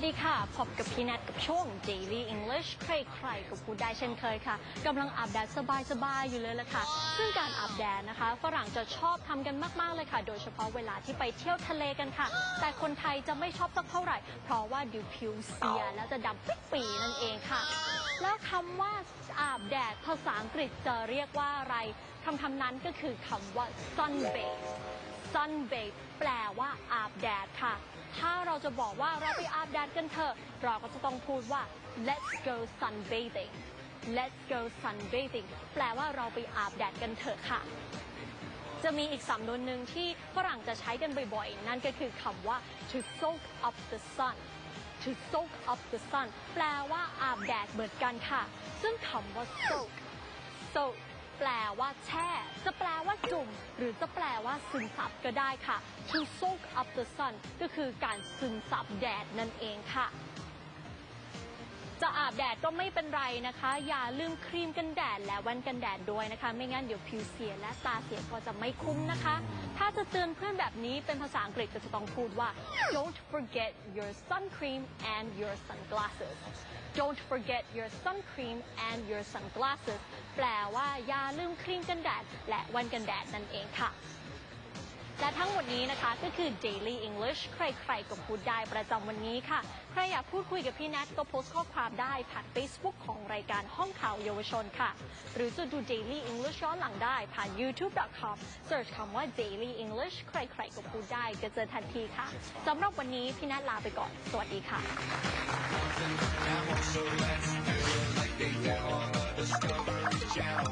สดีค่ะ พบกับพี่แนทกับช่วง Daily English ใครๆก็พูดได้เช่นเคยค่ะกำลังอาบแดดสบายๆอยู่เลยละค่ะ ซึ่งการอาบแดดนะคะ ฝรั่งจะชอบทำกันมากๆเลยค่ะ โดยเฉพาะเวลาที่ไปเที่ยวทะเลกันค่ะ แต่คนไทยจะไม่ชอบสักเท่าไหร่ เพราะว่าดิวผิวเสียแล้วจะดำปิ๊กปีนั่นเองค่ะ คำว่าอาบแดดภาษาอังกฤษจะเรียกว่าอะไรคำคำนั้นก็คือคำว่า sunbathe sunbathe แปลว่าอาบแดดค่ะ ถ้าเราจะบอกว่าเราไปอาบแดดกันเถอะ เราก็จะต้องพูดว่า let's go sunbathing let's go sunbathing แปลว่าเราไปอาบแดดกันเถอะค่ะ จะมีอีกสำนวนหนึ่งที่ฝรั่งจะใช้กันบ่อยๆ นั่นก็คือคำว่า to soak up the sun to soak up the sun แปลว่าอาบแดดเหมือนกันค่ะ ซึ่งคำว่า soak soak แปลว่าแช่ จะแปลว่าจุ่ม หรือจะแปลว่าซึมซับก็ได้ค่ะ to soak up the sun ก็คือการซึมซับแดดนั่นเองค่ะ จะอาบแดดก็ไม่เป็นไรนะคะ อย่าลืมครีมกันแดดและแว่นกันแดดด้วยนะคะ ไม่งั้นเดี๋ยวผิวเสียและตาเสียก็จะไม่คุ้มนะคะ ถ้าจะเตือนเพื่อนแบบนี้เป็นภาษาอังกฤษก็จะต้องพูดว่า don't forget your sun cream and your sunglasses don't forget your sun cream and your sunglasses แปลว่าอย่าลืมครีมกันแดดและแว่นกันแดดนั่นเองค่ะ และทั้งหมดนี้นะคะก็คือ Daily English ใครๆก็พูดได้ประจำวันนี้ค่ะ ใครอยากพูดคุยกับพี่แนทก็โพสต์ข้อความได้ผ่าน Facebook ของรายการห้องข่าวเยาวชนค่ะ หรือจะดู Daily English ย้อนหลังได้ผ่าน youtube.com search คำว่า Daily English ใครๆก็พูดได้ก็เจอทันทีค่ะสำหรับวันนี้พี่แนทลาไปก่อน สวัสดีค่ะ Now so let's do it like they do on the Discovery Channel.